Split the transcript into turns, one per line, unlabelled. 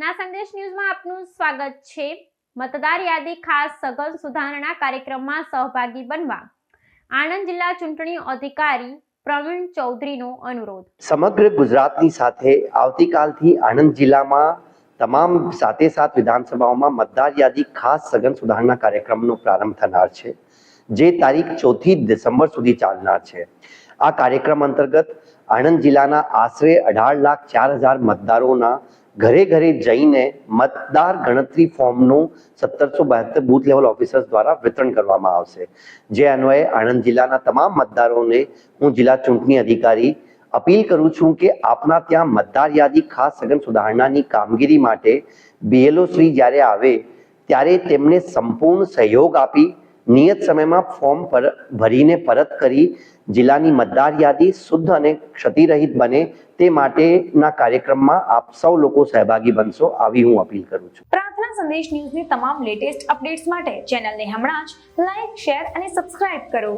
ના સંદેશ ન્યૂઝમાં આપનું સ્વાગત છે. મતદાર યાદી ખાસ સઘન સુધારણા કાર્યક્રમમાં સહભાગી બનવા. આણંદ જિલ્લા ચૂંટણી અધિકારી પ્રવીણ ચૌધરીનો અનુરોધ.
સમગ્ર ગુજરાતની સાથે આવતીકાલથી આણંદ જિલ્લામાં તમામ સાથે સાત વિધાનસભાઓમાં મતદાર યાદી ખાસ સઘન સુધારણા કાર્યક્રમનો પ્રારંભ થનાર છે, જે તારીખ ચોથી ડિસેમ્બર સુધી ચાલનાર છે. આ કાર્યક્રમ અંતર્ગત આણંદ જિલ્લાના આશરે અઢાર લાખ ચાર હજાર મતદારોના ઘરે ઘરે જઈને મતદાર ગણતરી ફોર્મનું સત્તરસો બહાત્તર બૂથ લેવલ ઓફિસર્સ દ્વારા વિતરણ કરવામાં આવશે. જે અન્વયે આણંદ જિલ્લાના તમામ મતદારોને હું જિલ્લા ચૂંટણી અધિકારી અપીલ કરું છું કે આપના ત્યાં મતદાર યાદી ખાસ સઘન સુધારણાની કામગીરી માટે બીએલઓ શ્રી જ્યારે આવે ત્યારે તેમને સંપૂર્ણ સહયોગ આપી નિયત સમયમાં ફોર્મ પર ભરીને પરત કરી જિલ્લાની મતદાર યાદી શુદ્ધ અને ક્ષતિરહિત બને તે માટેના કાર્યક્રમમાં આપ સૌ લોકો સહભાગી બનશો આવી હું અપીલ કરું છું.
પ્રાર્થના સંદેશ ન્યૂઝની તમામ લેટેસ્ટ અપડેટ્સ માટે ચેનલને હમણાં જ લાઈક, શેર અને સબસ્ક્રાઇબ કરો.